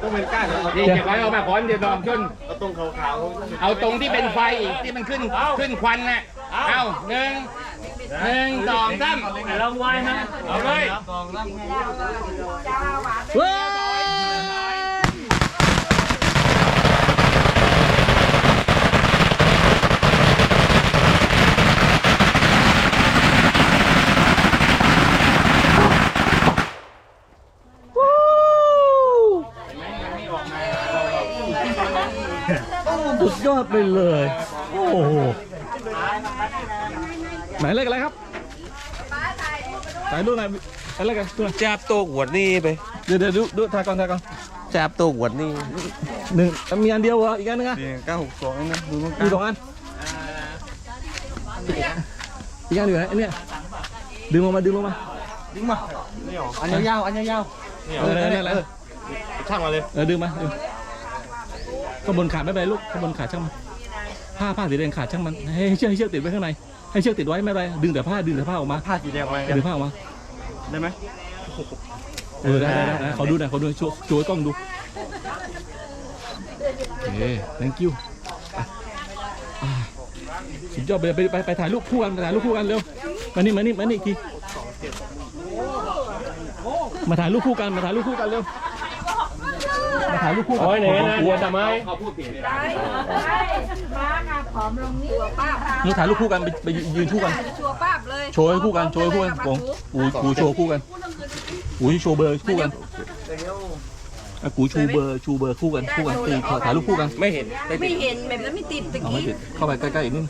ต้องเป็นก้านเหรอนี่เก็บไว้เอามาขอนเดี๋ยวดองชนเอาตรงขาวๆเอาตรงที่เป็นไฟที่มันขึ้นขึ้นควันน่ะเอาหนึ่งหนึ่งสองสามลองไว้นะเอาเลยเฮ้ย สุดยอดไปเลย โอ้โหไหนเลขอะไรครับถ่ายรูปหน่อยอะไรกันตัวจับตัวขวดนี่ไปเดี๋ยวเดี๋ยวดูดูถ่ายก่อนถ่ายก่อนจับตัวขวดนี่หนึ่งมีอันเดียวเหรออีกอันหนึงอะเก้าหกสองนะดูมันมีสองอันอีกอันอยู่ไหนอันเนี้ยดึงลงมาดึงลงมาดึงมาไม่ออกอันยาวๆอันยาวๆเออเนี่ยอะไรช่างมาเลยเออดึงมาดึง ข้างบนขาดไม่เป็นไรลูกข้างบนขาดช่างมันผ้าผ้าสีแดงขาดช่างมันให้เชือกให้เชือกติดไว้ข้างในให้เชือกติดไว้ไม่เป็นไรดึงแต่ผ้าดึงแต่ผ้าออกมาผ้าสีแดงมาดึงผ้าออกมาได้ไหมเออได้ได้ได้ได้ขอดูหน่อยขอดูหน่อยโชว์โชว์ให้กล้องดูโอเค thank you อะอะสุดยอดไปไปไปไปถ่ายรูปคู่กันไปถ่ายรูปคู่กันเร็วมานี่มานี่มานี่อีกทีมาถ่ายรูปคู่กันมาถ่ายรูปคู่กันเร็วมา ถ่ายรูปคู่กันโอ้ยไหนนะกลัวทำไมม้างาผอมลงนี่ตัวป้าบนี่ถ่ายรูปคู่กันไปไปยืนคู่กันชัวป้าบเลยโชว์ให้คู่กันโชว์ให้คู่กันผมกูกูโชว์คู่กันกูโชว์เบอร์คู่กัน อะกูชูเบอร์ชูเบอร์คู่กันคู่กันตีถ่ายรูปคู่กันไม่เห็นไม่เห็นแบบนั้นไม่ติดตะเอาไม่กี้ติดเข้าไปใกล้ๆอีกนิด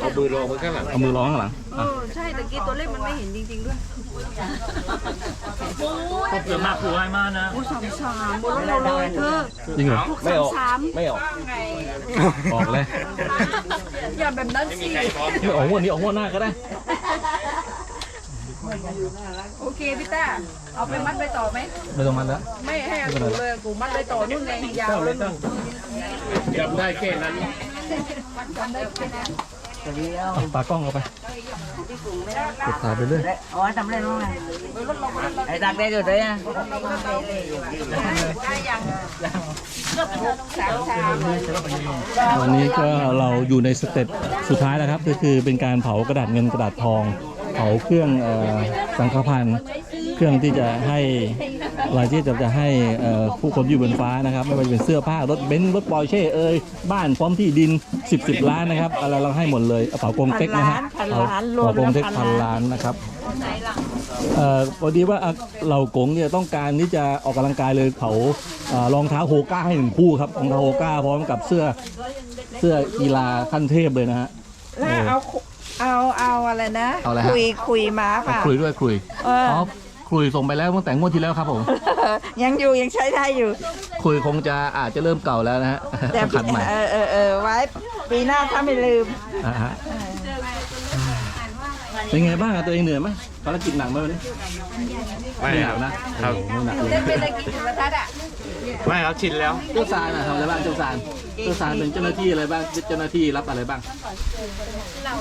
เอามือรองไว้ข้างหลังเอามือร้องข้างหลังเออะอใช่ตะกี้ตัวเลขมันไม่เห็นจริง ๆ ด้วยเกิดมาผู้ไอ้มานะ โอ้สามสามบนเราเลยเธอจริงเหรอพวกสามสามไม่ออกออกเลยอย่าแบบนั้นสิไม่ออกงวันนี้ออกงวดหน้าก็ได้ โอเคพี่ต้าเอาไปมัดไปต่อไหมไม่ต้องมันแล้วไม่ให้อากูเลยกูมัดไปต่อนู่นไงยาวเลยจำได้แค่นั้นเอาตากล้องเอาไปกดถ่ายไปเรื่อยอ๋อทำเล่นมั้งไงไอ้ตักได้อยู่ด้วยอะวันนี้ก็เราอยู่ในสเต็ปสุดท้ายแล้วครับ ก็คือเป็นการเผากระดาษเงินกระดาษทอง เผาเครื่องเอ่อสังฆพันธ์เครื่องที่จะให้อะไรที่จะจะให้เอ่อผู้คนอยู่บนฟ้านะครับ ไม่ว่าจะเป็นเสื้อผ้ารถเบนซ์รถปอร์เช่เอ่ยบ้านพร้อมที่ดิน 10 10 ล้านนะครับอะไรเราให้หมดเลยเอาเผากงเต็กนะฮะพันล้านรวเผามกแล้งวเต็กพันพันล้าล้านนนะครับเอ่อพอดีว่าอะเหล่ากงเนี่ยต้องการที่จะออกกำลังกายเลยเผาเอ่อรองเท้าโฮก้าให้หนึ่งคู่ครับรองเท้าโฮก้าพร้อมกับเสื้อเสื้อกีฬาขั้นเทพเลยนะฮะแล้วเอา เอาเอาอะไรนะเอาอะไรฮะ คุยคุยมาเอาค่ะคุยด้วยคุยเอออ๋ อคุยส่งไปแล้วตั้งแต่งวดที่แล้วครับผม ยังอยู่ยังใช้ได้อยู่คุยคงจะอาจจะเริ่มเก่าแล้วนะฮะแต่ต้องขัดใหม่เออเออเออไว้ปีหน้าถ้าไม่ลืม อ่าฮะเป็นไงบ้างอะตัวเองเหนื่อยไหม ภารกิจหนักไหมวันนี้ไม่หคนัรับกนะครับโอ้โหไม่หนักเลยเล่นเป็นตะกี้จุดประทัดอะไม่ครับชินแล้ว เจ้าซานอะทำอะไรบ้างเจ้าซานเจ้าซานเป็นเจ้าหน้าที่อะไรบ้างเจ้าหน้าที่รับอะไรบ้าง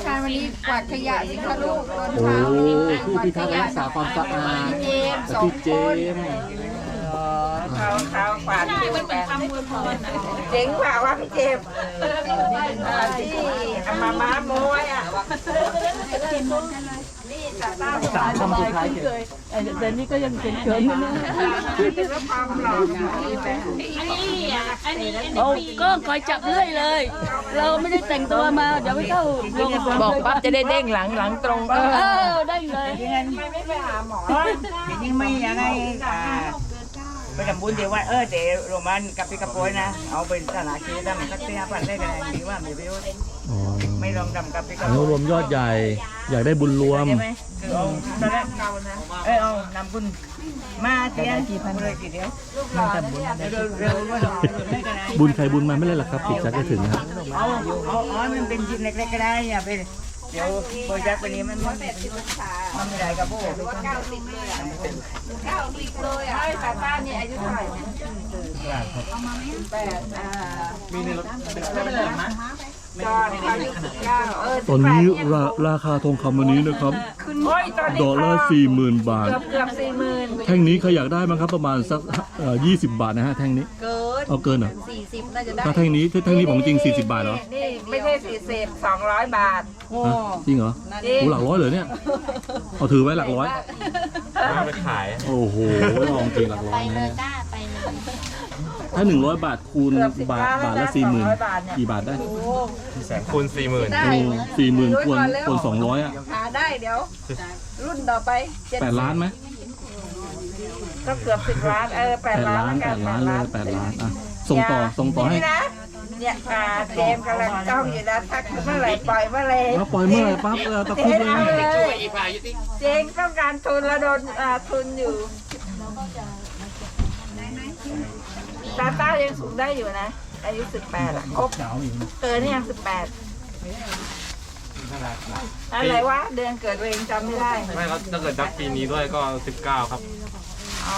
ชายวันนี้กวาดขยะสิคะลูกตอนโอ้เช้าผู้พิทักษ์รักษาความสะอาดเจมส์สองพี่เจคนมส์เขาเขากวาดคู่กันเจ๋งกว่าว่าพี่เจมส์อ่าที่เอามาม้าโม้ไว้อะ นี่สามสามคำสุดท้นเฉยแต่นี่ก็ยังเขินๆอยู่นะเป็นว่าความหล่อนี่แหละโอ้ก็คอยจับเรื่อยเลย เราไม่ได้แต่งตัวมาเดี๋ยวไม่เข้าบอกปั๊บจะได้เด้งหลังหลังตรงเออได้เลยยังไงไม่ไปหาหมอยังไม่ยังไงอ่า ไปทำบุญเดี๋ยวว่าเออเดี๋ยวโรมันกับพี่กระโปยนะ เอาเป็นสลากชีดำสักสี่ห้าพันได้กันดีว่ามีประโยชน์อ๋อไม่ลองดำกับพี่กอระโปนุยรวมยอดใหญ่ อยากได้บุญรวม ใช่ไหมคือเอาตอนแรกเออเอานำบุญมาเตียนกี่พันเลยกี่เดียวมาทำบุญเร็วเร็วด้วยไม่กันนะบุญใครบุญมันไม่เลยหรอกครับปิดจักก็ถึงนะครับเอาเอาเอามันเป็นชิ้นเล็กๆก็ได้อย่าไป เดี๋ยวบริจาคไปนี้มันมันมันไม่ได้กับพวกเก้าสิบเลยอะเก้าสิบเลยอะไอ้ตาต้าเนี่ยอายุเท่าไหร่แปดอ่ามีในรถไม่เป็นไรมั้ยจอดอายุสิบเก้าเออ ตอนนี้ราราคาทองคำวันนี้นะครับขึ้นโอ้ยตอนนี้ดอกละสี่หมื่นบาทเกือบเกือบสี่หมื่นแท่งนี้ใครอยากได้มั้งครับประมาณสักยี่สิบบาทนะฮะแท่งนี้ เกิน เอาเกินเหรอสี่สิบน่าจะได้ถ้าแท่งนี้ถ้าแท่งนี้ของจริง40บาทเหรอ นี่ไม่ใช่สี่สิบสองร้อยบาทฮะจริงเหรอจริงโอ้หลักร้อยเลยเนี่ย เอาถือไว้หลักร้อยเอาไปขาย โอ้โหลองจริงหลักร้อยนะเนี่ย ถ้า100บาทคูณบาทบาทละสี่หมื่นกี่บาทได้คูณสี่หมื่นได้สี่หมื่นคูณคูณสองร้อยอะหาได้เดี๋ยว รุ่นต่อไปเจ็ดแปดล้านไหมก็เกือบสิบล้านเออแปแปดดล้าล้านนแล้แปวดกัล้านเลยแปดล้านอะส่งต่อส่งต่อให้นี่นะเนี่ยอ่าเจมส์กำลังจ้องอยู่นะทักเมื่อไหร่ปล่อยเมื่อไหร่แล้วปล่อยเมื่อไหร่ปั๊บเออตะเจคุบมเลส์เอายเลช่วยยอีพายุติเจมส์ต้องการทุนแล้วโดนอ่าทุนอยู่ ตาต้ายังสูงได้อยู่นะ อายุสิบแปดอะครบเกินนี่ยังสิบแปดอะไรวะ เดือนเกิดตัวเองจำไม่ได้ ไม่แล้วถ้าเกิดนับปีนี้ด้วยก็สิบเก้าครับ อ๋อ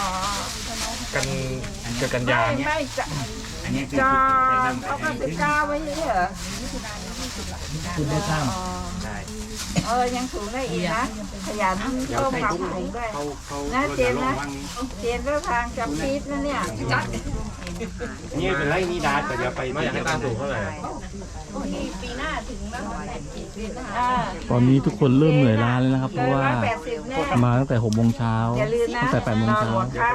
กันเกิดกันยาไม่เนี่ยไม่จะอันนี้คือจอมเขาก็สิบเก้าไม่ใช่เหรอคุณได้สร้างเออ ยังสูงได้อีกนะ ขยันเพิ่มความสูงด้วย เขาเขานะเจนนะ เจนก็ทางจับพีทนะเนี่ย นี่เป็นไรนี่ดาแต่เดี๋ยวไปไม่อยากให้ตาสูงเท่าไหร่อ่าตอนนี้ทุกคนเริ่มเหนื่อยล้าแล้วนะครับ เพเกิราะนว่าร้อยแปดสิบแน่มาตั้งแต่หกโมงเช้าอย่าลืมนะตั้งแต่แปดโมงนอนเช้าหัวค่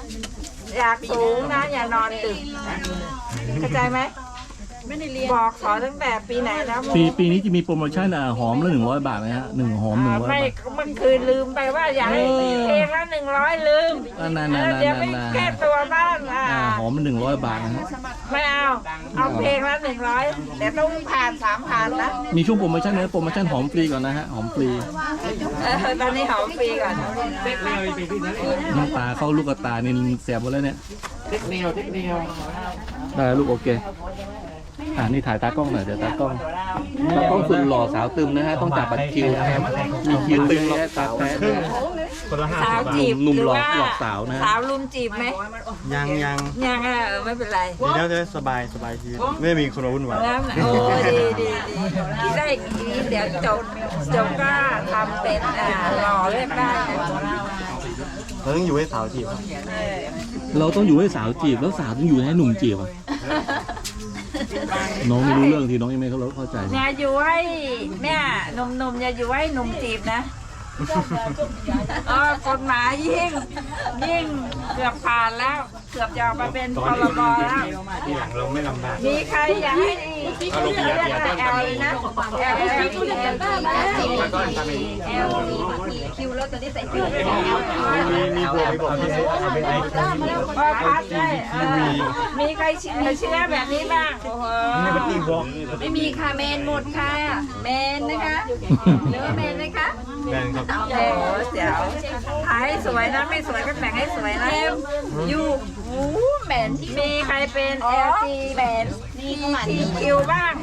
ำอยากสูงนะอย่านอนดึกเข้าใจไหม ไม่ได้เรียนบอกสอนตั้งแต่ปีไหนนะโมปีปีนี้จะมีโปรโมชั่นอะหอมละหนึ่งร้อยบาทนะฮะหนึ่งหอมหนึ่งร้อยไม่บาท เมื่อคืนลืมไปว่าอยากให้เออ เพลงละหนึ่งร้อยลืมนั่นนั่นเอนั่อนเดี๋ยวไปนั่นแก้ตัวบ้างอ่าอ่าหอมหนึ่งร้อยบาทนะฮะไม่เอา เอาเพลงละหนึ่งร้อยแต่ต้องผ่านสามผ่านนะมีช่วงโปรโมชั่นนะโปรโมชั่นหอมฟรีก่อนนะฮะหอมฟรีเออตอนนี้หอมฟรีก่อนน้ำตาเข้าลูกกระตานี่เสียบหมดแล้วเนี่ยเทคเนียวเทคเนียวได้ลูกโอเค อ่านี่ถ่ายตากล้องหน่อยเดี๋ยวตากล้องตากล้องสุดหล่อสาวตึมนะฮะต้องจับบัตรคิวนะครับมีคิวตึงและตาแท้นะฮะคนละห้าสาสิวบบาทจีบหนุ่มรือหลอกว่าหลอกสาวนะสาวลุมจีบไหมยังยังยังอะเออไม่เป็นไรดีแล้วจะสบายสบายชีวิตไม่มีคนมาวุ่นวายแล้วโอ้ดีดีดีคิดได้อย่างนี้เดี๋ยวจบจบก็ทำเป็นอ่าหล่อเลือกได้นะเราต้องอยู่ให้สาวจีบครับเออเราต้องอยู่ให้สาวจีบแล้วสาวต้องอยู่ให้หนุ่มจีบอะ น้องไม่รู้เรื่องทีน้องยังไม่เข้าใจอย่าอยู่ให้เนี่ยหนุ่มๆอย่าอยู่ให้หนุ่มจีบนะเออกฎหมายยิ่ง ยิ่งเกือบผ่านแล้ว เกือบจะออกมาเป็นพรบแล้ว ทีหลังเราไม่ลำบาก มีใครอยากให้เขาเรียกอะไรแอลนะแอลแอลแอลคิวแล้วตอนนี้ใส่คิวมีมีพวกมีบอกที่เป็นไอคิวก็พัดได้เออมีใครเชื่อแบบนี้บ้างโอ้โหนี่เป็นตีบอกไม่มีค่ะเมนหมดค่ะเมนนะคะหรือเมนไหมคะแบนครับโอ้เดี๋ยวถ่ายสวยนะไม่สวยก็แต่งให้สวยนะอยู่หูแมนที่มีใครเป็น LG แมนมีทีคิว่าง